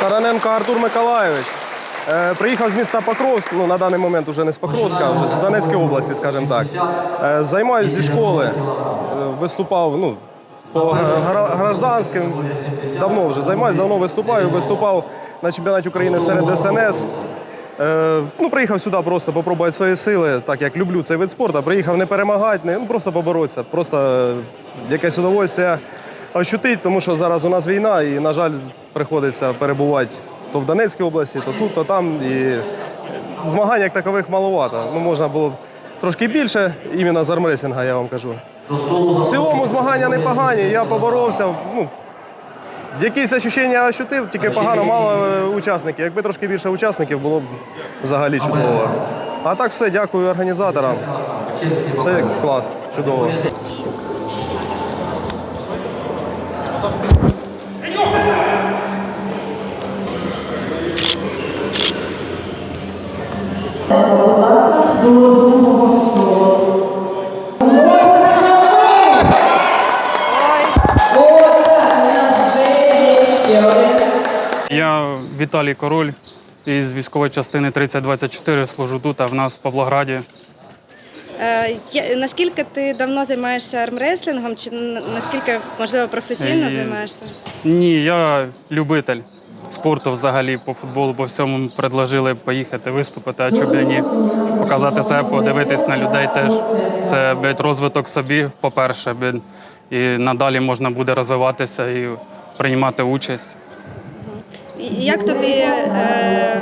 Тараненко Артур Миколайович. Е, Приїхав з міста Покровськ, ну на даний момент вже не з Покровська, а вже з Донецької області, скажімо так. Е, Займаюся зі школи, е, виступав ну, по гра- гражданським. Давно вже займаюся, давно виступаю. Виступав на чемпіонаті України серед СНС. Е, ну, приїхав сюди просто попробувати свої сили, так як люблю цей вид спорту. Приїхав не перемагати, не, ну, просто поборотися, просто е, якесь удовольствие ощутити, тому що зараз у нас війна і, на жаль, приходиться перебувати то в Донецькій області, то тут, то там. І змагань як такових маловато. Ну, можна було б трошки більше, іменно з армресінга, я вам кажу. В цілому змагання непогані, я поборовся. Ну, Якісь відчуття ощутив, тільки погано, мало е, учасників. Якби трошки більше учасників, було б взагалі чудово. А так все, дякую організаторам. Все клас, чудово. Я Віталій Король із військової частини 3024 служу тут, а в нас в Павлограді. Е, я- Наскільки ти давно займаєшся армреслінгом, чи н- наскільки можливо професійно Е, займаєшся? Ні, я любитель спорту взагалі по футболу, по всьому предложили поїхати, виступити, а чому б і ні. Показати це, подивитись на людей теж. Це блядь, розвиток собі, по-перше, блядь, і надалі можна буде розвиватися і приймати участь. Як тобі е,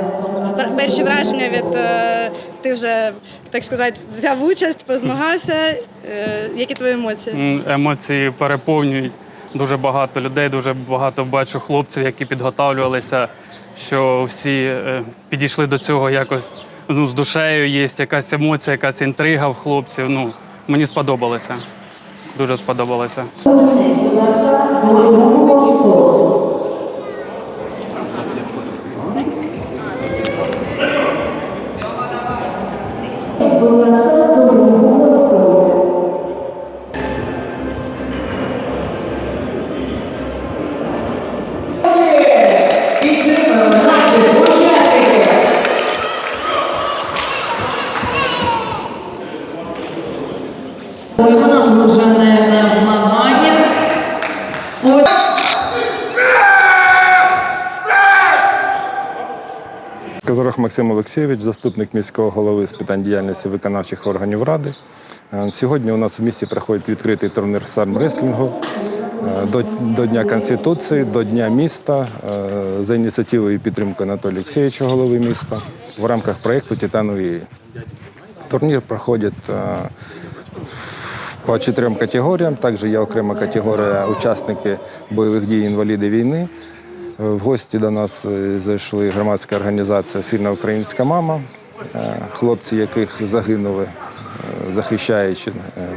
перші враження від е, ти вже так сказати взяв участь, позмагався? Е, які твої емоції? Емоції переповнюють. Дуже багато людей, дуже багато бачу хлопців, які підготовлювалися, що всі е, підійшли до цього якось ну, з душею, є якась емоція, якась інтрига в хлопців. Ну, мені сподобалося. Дуже сподобалося. Максим Олексійович, заступник міського голови з питань діяльності виконавчих органів ради. Е, Сьогодні у нас в місті проходить відкритий турнір з армреслінгу е, до, до Дня Конституції, до Дня міста е, за ініціативою і підтримкою Анатолія Олексійовича, голови міста, в рамках проєкту Титанові. Турнір проходить по чотирьом категоріям. Також є окрема категорія учасники бойових дій інваліди війни. Е, В гості до нас е, зайшли громадська організація Сильна українська мама, е, хлопці, яких загинули, захищаючи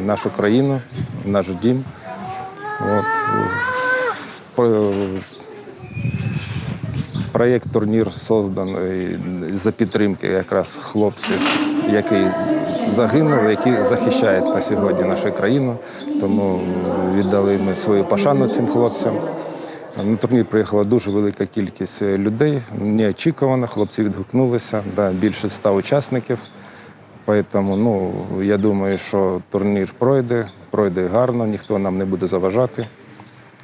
нашу країну, наш дім. От. Проєкт турнір созданий за підтримки якраз хлопців, які загинули, які захищають на сьогодні нашу країну. Тому віддали ми свою пошану цим хлопцям. На турнір приїхала дуже велика кількість людей, неочікувано, хлопці відгукнулися, да, більше ста учасників. Тому ну, я думаю, що турнір пройде, пройде гарно, ніхто нам не буде заважати.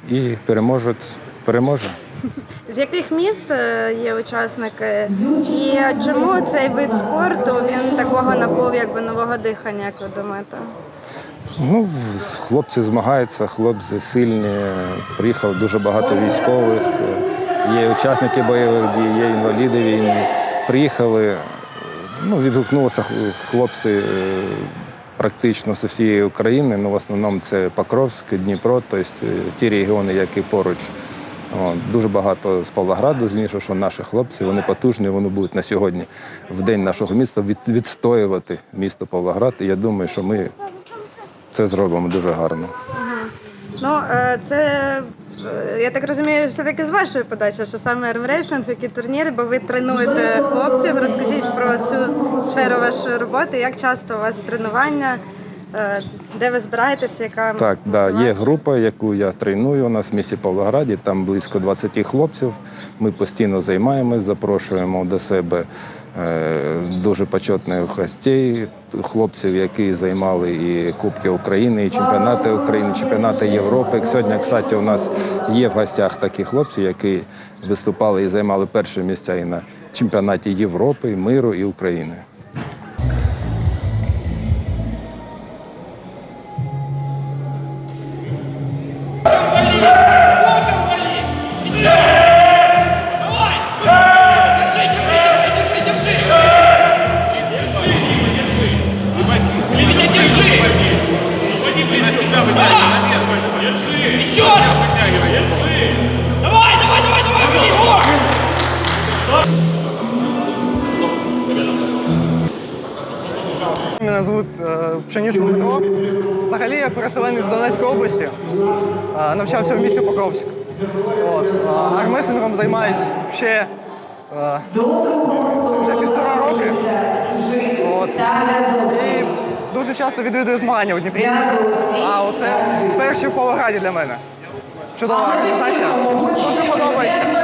І переможець переможе. З яких міст е, є учасники? І чому цей вид спорту він такого набув якби нового дихання, як ви думаєте? Ну, хлопці змагаються, хлопці сильні. Приїхало дуже багато військових, є учасники бойових дій, є інваліди війни. Приїхали, ну, відгукнулися хлопці е, практично з всієї України. Ну, в основному це Покровськ, Дніпро, тобто е, ті регіони, які поруч. Дуже багато з Павлограда, звісно, що наші хлопці, вони потужні, вони будуть на сьогодні, в день нашого міста, відстоювати місто Павлоград. І я думаю, що ми це зробимо дуже гарно. Ну, е, це е, я так розумію, все-таки з вашої подачі, що саме армрейслинг, такі турніри, бо ви тренуєте хлопців. Розкажіть про цю сферу вашої роботи, як часто у вас тренування, е, де ви збираєтеся, яка Так, да, є група, яку я треную у нас в місті Павлограді. Там близько 20 хлопців. Ми постійно займаємось, запрошуємо до себе дуже почетних гостей, хлопців, які займали і Кубки України, і чемпіонати України, чемпіонати Європи. Сьогодні, кстати, у нас є в гостях такі хлопці, які виступали і займали перші місця і на чемпіонаті Європи, миру і України. Мене звуть е, Пшеніцин Дмитро. Взагалі я переселенець з Донецької області. Е, Навчався в місті Покровськ. От. е, Армресингом займаюсь ще, е, ще півтора роки. От. І дуже часто відвідую змагання у Дніпрі. А оце перші в Павлограді для мене. Чудова організація. Дуже подобається.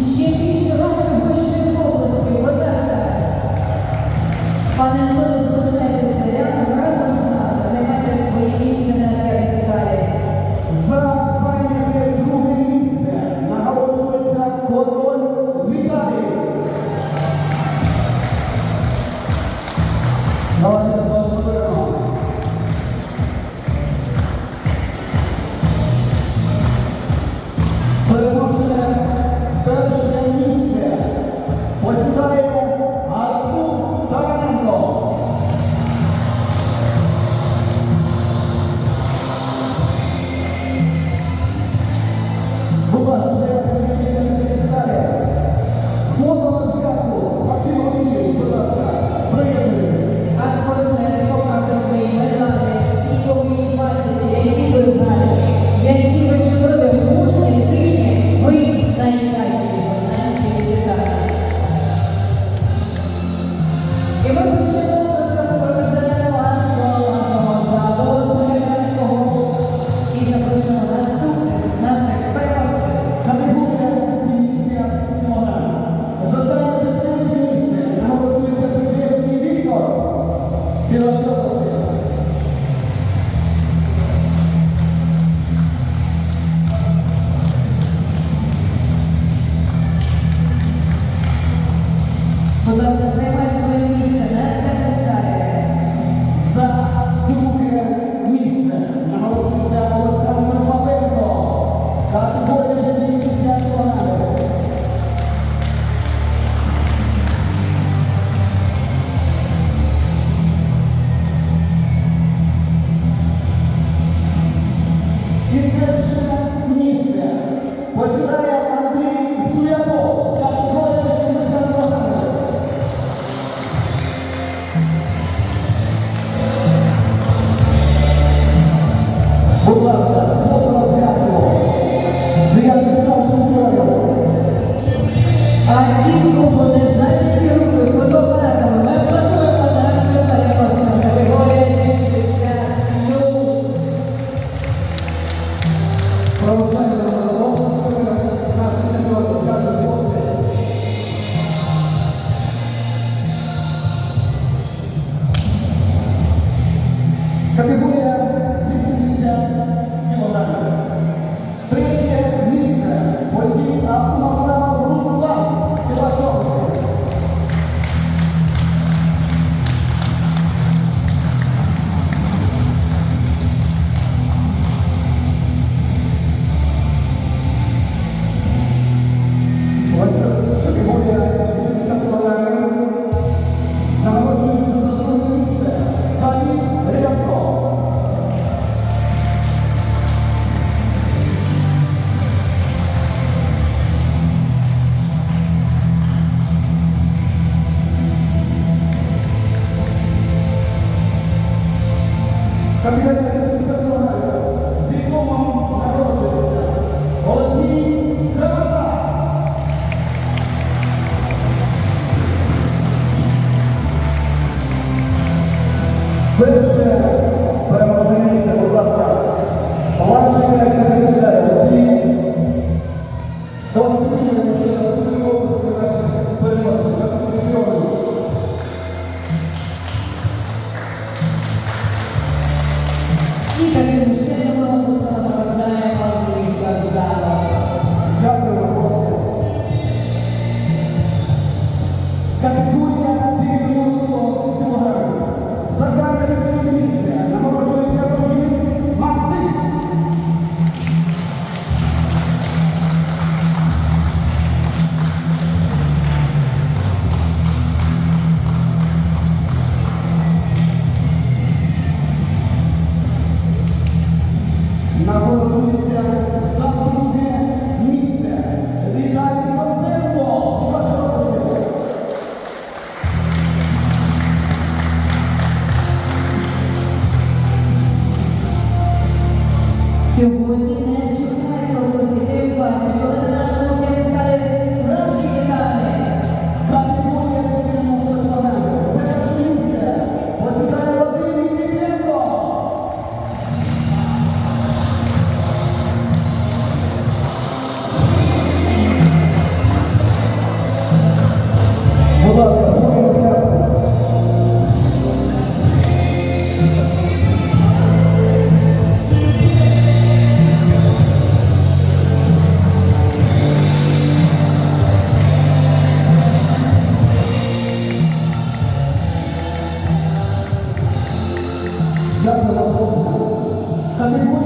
Ще більше कभी कभी ऐसे सिस्टम जो हमारे Aqui. знаходиться за Gagawa po. Kami po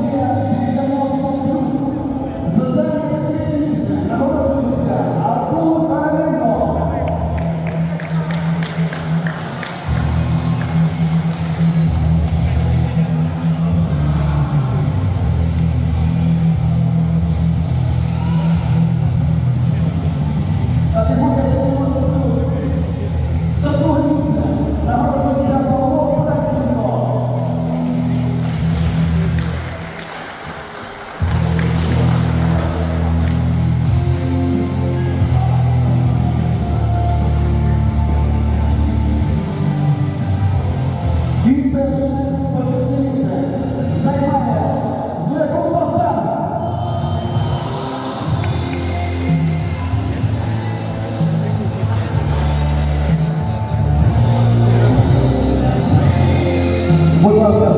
Gracias.